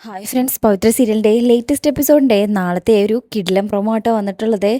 Hi friends പവിത്ര സീരിയലിന്റെ latest എപ്പിസോഡിന്റെ നാളത്തെ ഒരു കിഡിലം പ്രൊമോ ആട്ടോ വന്നിട്ടുള്ളത്.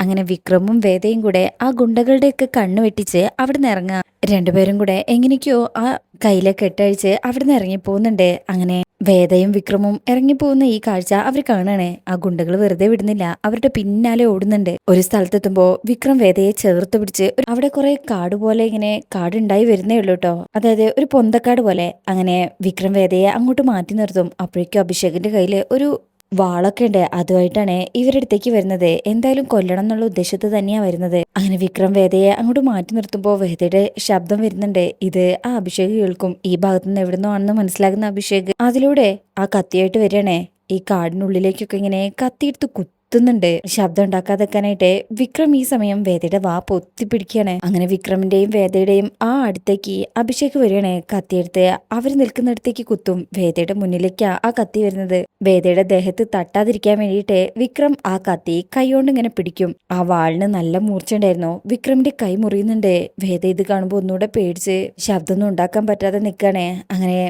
അങ്ങനെ വിക്രമും വേദയും കൂടെ ആ ഗുണ്ടകളുടെയൊക്കെ കണ്ണു വെട്ടിച്ച് അവിടെ നിന്ന് ഇറങ്ങുക രണ്ടുപേരും കൂടെ എങ്ങനെയൊക്കെയോ ആ കയ്യിലെ കെട്ടഴിച്ച് അവിടെ നിന്ന് ഇറങ്ങി പോകുന്നുണ്ട് അങ്ങനെ വേദയും വിക്രമും ഇറങ്ങിപ്പോകുന്ന ഈ കാഴ്ച അവർ കാണണേ. ആ ഗുണ്ടകൾ വെറുതെ വിടുന്നില്ല. അവരുടെ പിന്നാലെ ഓടുന്നുണ്ട്. ഒരു സ്ഥലത്തെത്തുമ്പോ വിക്രം വേദയെ ചേർത്ത് പിടിച്ച് അവിടെ കുറെ കാട് പോലെ ഇങ്ങനെ കാടുണ്ടായി വരുന്നേ ഉള്ളൂ കേട്ടോ അതായത് ഒരു പൊന്തക്കാട് പോലെ. അങ്ങനെ വിക്രം വേദയെ അങ്ങോട്ട് മാറ്റി നിർത്തും. അപ്പോഴേക്കും അഭിഷേകിന്റെ കയ്യിൽ ഒരു വാളൊക്കെ ഉണ്ട്. അതുമായിട്ടാണ് ഇവരുടെ അടുത്തേക്ക് വരുന്നത്. എന്തായാലും കൊല്ലണം എന്നുള്ള ഉദ്ദേശത്ത് തന്നെയാണ് വരുന്നത്. അങ്ങനെ വിക്രം വേദയെ അങ്ങോട്ട് മാറ്റി നിർത്തുമ്പോൾ വേദയുടെ ശബ്ദം വരുന്നുണ്ട്. ഇത് ആ അഭിഷേക് കേൾക്കും. ഈ ഭാഗത്തു നിന്ന് എവിടുന്നോ ആണെന്ന് മനസ്സിലാകുന്ന അഭിഷേക്. അതിലൂടെ ആ കത്തിയായിട്ട് വരികയാണേ. ഈ കാടിനുള്ളിലേക്കൊക്കെ ഇങ്ങനെ കത്തിയെടുത്ത് കുത്തുന്നുണ്ട് ശബ്ദം ഉണ്ടാക്കാതെക്കാനായിട്ട് വിക്രം ഈ സമയം വേദയുടെ വാ പൊത്തിപ്പിടിക്കുകയാണ്. അങ്ങനെ വിക്രമിന്റെയും വേദയുടെയും ആ അടുത്തേക്ക് അഭിഷേക് വരികയാണ്. കത്തിയെടുത്ത് അവർ നിൽക്കുന്നിടത്തേക്ക് കുത്തും. വേദയുടെ മുന്നിലേക്കാ ആ കത്തി വരുന്നത്. വേദയുടെ ദേഹത്ത് തട്ടാതിരിക്കാൻ വേണ്ടിയിട്ട് വിക്രം ആ കത്തി കൈകൊണ്ട് ഇങ്ങനെ പിടിക്കും. ആ വാളിന് നല്ല മൂർച്ചയുണ്ടായിരുന്നു വിക്രമിന്റെ കൈ മുറിയുന്നുണ്ട്. വേദ ഇത് കാണുമ്പോൾ ഒന്നുകൂടെ പേടിച്ച് ശബ്ദമൊന്നും ഉണ്ടാക്കാൻ പറ്റാതെ നിൽക്കുകയാണ് അങ്ങനെ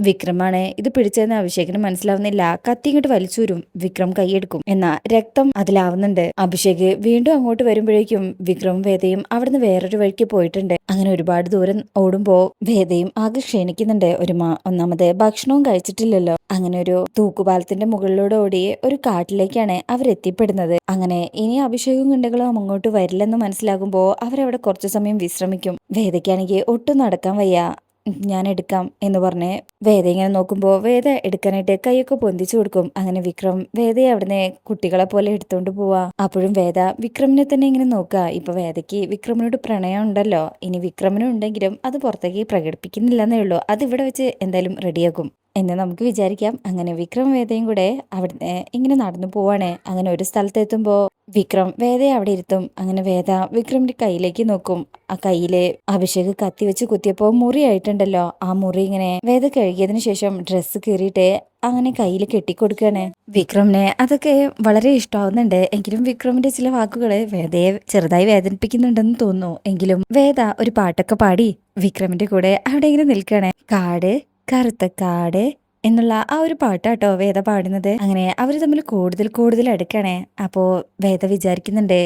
വിക്രമാണ്. ഇത് പിടിച്ചതെന്ന് അഭിഷേകിന് മനസ്സിലാവുന്നില്ല. കത്തി ഇങ്ങോട്ട് വലിച്ചൂരും. വിക്രം കൈയെടുക്കും. എന്നാ രക്തം അതിലാവുന്നുണ്ട്. അഭിഷേക് വീണ്ടും അങ്ങോട്ട് വരുമ്പോഴേക്കും വിക്രമും വേദയും അവിടുന്ന് വേറൊരു വഴിക്ക് പോയിട്ടുണ്ട്. അങ്ങനെ ഒരുപാട് ദൂരം ഓടുമ്പോ വേദയും ആകെ ക്ഷീണിക്കുന്നുണ്ട്. ഒരു ഒന്നാമത് ഭക്ഷണവും കഴിച്ചിട്ടില്ലല്ലോ. അങ്ങനെ ഒരു തൂക്കുപാലത്തിന്റെ മുകളിലൂടെ ഓടി ഒരു കാട്ടിലേക്കാണ് അവരെത്തിപ്പെടുന്നത് അങ്ങനെ ഇനി അഭിഷേകവും ഗുണ്ടകളും അങ്ങോട്ട് വരില്ലെന്ന് മനസ്സിലാകുമ്പോൾ അവരവിടെ കുറച്ചു സമയം വിശ്രമിക്കും. വേദയ്ക്കാണെങ്കിൽ ഒട്ടും നടക്കാൻ വയ്യ. ഞാൻ എടുക്കാം എന്ന് പറഞ്ഞ് വേദ ഇങ്ങനെ നോക്കുമ്പോൾ വേദ എടുക്കാനായിട്ട് കൈയൊക്കെ പൊന്തിച്ചു കൊടുക്കും. അങ്ങനെ വിക്രം വേദയെ അവിടുന്ന് കുട്ടികളെ പോലെ എടുത്തുകൊണ്ട് പോവാ. അപ്പോഴും വേദ വിക്രമിനെ തന്നെ ഇങ്ങനെ നോക്കുക ഇപ്പൊ വേദയ്ക്ക് വിക്രമിനോട് പ്രണയം ഉണ്ടല്ലോ. ഇനി വിക്രമിനും ഉണ്ടെങ്കിലും അത് പുറത്തേക്ക് പ്രകടിപ്പിക്കുന്നില്ലെന്നേ ഉള്ളൂ. അത് ഇവിടെ വെച്ച് എന്തായാലും റെഡിയാക്കും എന്ന് നമുക്ക് വിചാരിക്കാം. അങ്ങനെ വിക്രം വേദയും കൂടെ അവിടുന്ന് ഇങ്ങനെ നടന്നു പോവാണ്. അങ്ങനെ ഒരു സ്ഥലത്ത് എത്തുമ്പോൾ വിക്രം വേദയെ അവിടെ ഇരുത്തും. അങ്ങനെ വേദ വിക്രമിന്റെ കയ്യിലേക്ക് നോക്കും. ആ കയ്യിൽ അഭിഷേക് കത്തി വെച്ച് കുത്തിയപ്പോ മുറി ആയിട്ടുണ്ടല്ലോ. ആ മുറി ഇങ്ങനെ വേദ കഴുകിയതിന് ശേഷം ഡ്രസ്സ് കീറിയിട്ട് അങ്ങനെ കയ്യിൽ കെട്ടിക്കൊടുക്കുകയാണ് വിക്രമിനെ അതൊക്കെ വളരെ ഇഷ്ടമാവുന്നുണ്ട് എങ്കിലും വിക്രമിന്റെ ചില വാക്കുകൾ വേദയെ ചെറുതായി വേദനിപ്പിക്കുന്നുണ്ടെന്ന് തോന്നുന്നു. എങ്കിലും വേദ ഒരു പാട്ടൊക്കെ പാടി വിക്രമിന്റെ കൂടെ അവിടെ ഇങ്ങനെ നിൽക്കുകയാണ് കാട് കറുത്ത കാട് എന്നുള്ള ആ ഒരു പാട്ടാട്ടോ വേദ പാടുന്നത്. അങ്ങനെ അവർ തമ്മിൽ കൂടുതൽ കൂടുതൽ അടുക്കണേ. അപ്പോ വേദ വിചാരിക്കുന്നുണ്ട്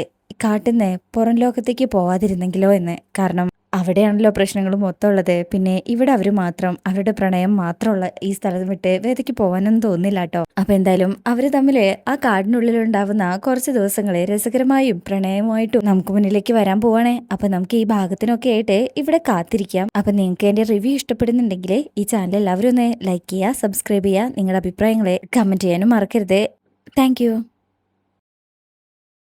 കാട്ടിന്ന് പുറം ലോകത്തേക്ക് പോവാതിരുന്നെങ്കിലോ എന്ന്. കാരണം അവിടെയാണല്ലോ പ്രശ്നങ്ങൾ മൊത്തം ഉള്ളത് പിന്നെ ഇവിടെ അവർ മാത്രം അവരുടെ പ്രണയം മാത്രമുള്ള ഈ സ്ഥലം വിട്ട് വേദയ്ക്ക് പോകാനൊന്നും തോന്നില്ല കേട്ടോ അപ്പൊ എന്തായാലും അവർ തമ്മിൽ ആ കാടിനുള്ളിൽ ഉണ്ടാവുന്ന കുറച്ച് ദിവസങ്ങളെ രസകരമായും പ്രണയമായിട്ടും നമുക്ക് മുന്നിലേക്ക് വരാൻ പോവാണേ. അപ്പൊ നമുക്ക് ഈ ഭാഗത്തിനൊക്കെ ആയിട്ട് ഇവിടെ കാത്തിരിക്കാം. അപ്പൊ നിങ്ങൾക്ക് എന്റെ റിവ്യൂ ഇഷ്ടപ്പെടുന്നുണ്ടെങ്കിൽ ഈ ചാനൽ എല്ലാവരും ഒന്ന് ലൈക്ക് ചെയ്യുക സബ്സ്ക്രൈബ് ചെയ്യുക. നിങ്ങളുടെ അഭിപ്രായങ്ങളെ കമന്റ് ചെയ്യാനും മറക്കരുത്. താങ്ക്